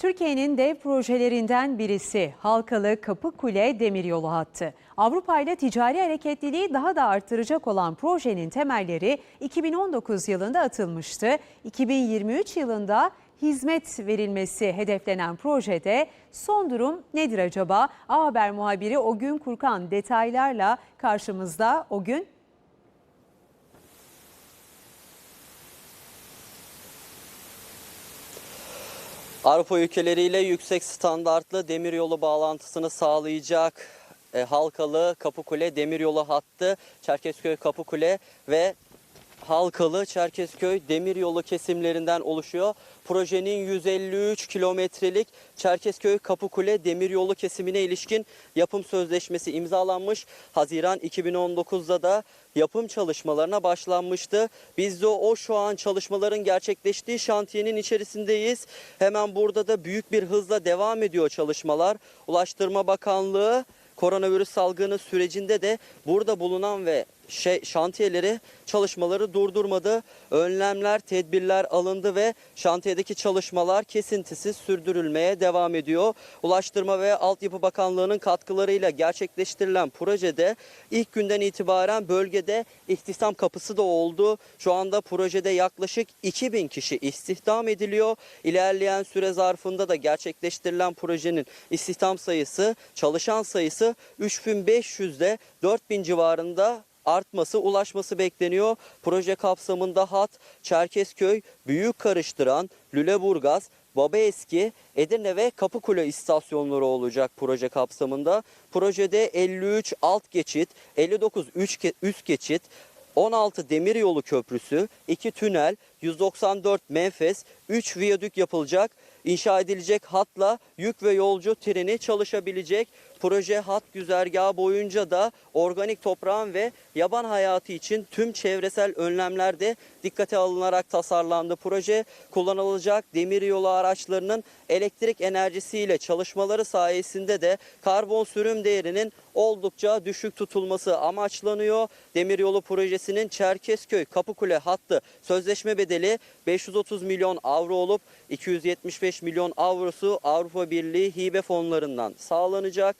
Türkiye'nin dev projelerinden birisi Halkalı Kapıkule Demiryolu hattı. Avrupa ile ticari hareketliliği daha da arttıracak olan projenin temelleri 2019 yılında atılmıştı. 2023 yılında hizmet verilmesi hedeflenen projede son durum nedir acaba? A Haber muhabiri Ogün Kurkan detaylarla karşımızda. O Avrupa ülkeleriyle yüksek standartlı demiryolu bağlantısını sağlayacak e, Halkalı Kapıkule demiryolu hattı Çerkezköy Kapıkule ve Halkalı Çerkezköy demiryolu kesimlerinden oluşuyor. Projenin 153 kilometrelik Çerkezköy Kapıkule demiryolu kesimine ilişkin yapım sözleşmesi imzalanmış. Haziran 2019'da da yapım çalışmalarına başlanmıştı. Biz de o şu an çalışmaların gerçekleştiği şantiyenin içerisindeyiz. Hemen burada da büyük bir hızla devam ediyor çalışmalar. Ulaştırma Bakanlığı koronavirüs salgını sürecinde de burada bulunan ve şey, şantiyeleri çalışmaları durdurmadı. Önlemler, tedbirler alındı ve şantiyedeki çalışmalar kesintisiz sürdürülmeye devam ediyor. Ulaştırma ve Altyapı Bakanlığı'nın katkılarıyla gerçekleştirilen projede ilk günden itibaren bölgede istihdam kapısı da oldu. Şu anda projede yaklaşık 2000 kişi istihdam ediliyor. İlerleyen süre zarfında da gerçekleştirilen projenin istihdam sayısı, çalışan sayısı 3500'de 4000 civarında artması, ulaşması bekleniyor. Proje kapsamında hat Çerkezköy, Büyük Karıştıran, Lüleburgaz, Babaeski, Edirne ve Kapıkule istasyonları olacak proje kapsamında. Projede 53 alt geçit, 59 üst geçit, 16 demiryolu köprüsü, 2 tünel, 194 menfez, 3 viyadük yapılacak. İnşa edilecek hatla yük ve yolcu treni çalışabilecek. Proje hat güzergahı boyunca da organik toprağın ve yaban hayatı için tüm çevresel önlemler de dikkate alınarak tasarlandı. Proje kullanılacak demiryolu araçlarının elektrik enerjisiyle çalışmaları sayesinde de karbon sürüm değerinin oldukça düşük tutulması amaçlanıyor. Demiryolu projesinin Çerkezköy Kapıkule hattı sözleşme bedeli 530 milyon avro olup 275 milyon avrosu Avrupa Birliği hibe fonlarından sağlanacak.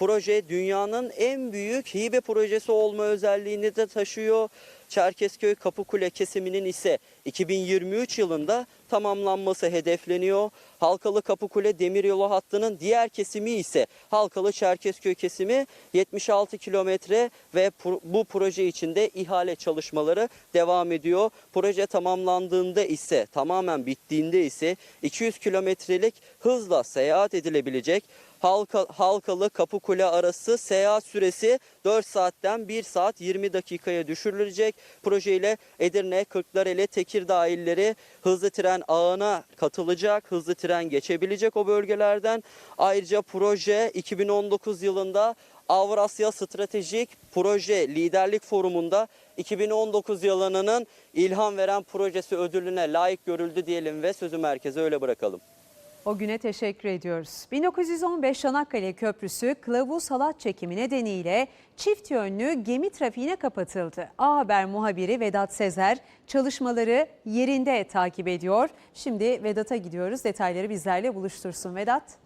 Proje dünyanın en büyük hibe projesi olma özelliğini de taşıyor. Çerkezköy Kapıkule kesiminin ise 2023 yılında tamamlanması hedefleniyor. Halkalı Kapıkule demiryolu hattının diğer kesimi ise Halkalı Çerkezköy kesimi 76 kilometre ve bu proje içinde ihale çalışmaları devam ediyor. Proje tamamlandığında ise tamamen bittiğinde ise 200 kilometrelik hızla seyahat edilebilecek. Halka, Halkalı Kapıkule arası seyahat süresi 4 saatten 1 saat 20 dakikaya düşürülecek. Projeyle Edirne, Kırklareli, Tekirdağ illeri hızlı tren ağına katılacak. Hızlı tren geçebilecek o bölgelerden. Ayrıca proje 2019 yılında Avrasya Stratejik Proje Liderlik Forumu'nda 2019 yılının ilham veren projesi ödülüne layık görüldü diyelim ve sözü merkeze öyle bırakalım. O güne teşekkür ediyoruz. 1915 Çanakkale Köprüsü kılavuz halat çekimi nedeniyle çift yönlü gemi trafiğine kapatıldı. A Haber muhabiri Vedat Sezer çalışmaları yerinde takip ediyor. Şimdi Vedat'a gidiyoruz. Detayları bizlerle buluştursun Vedat.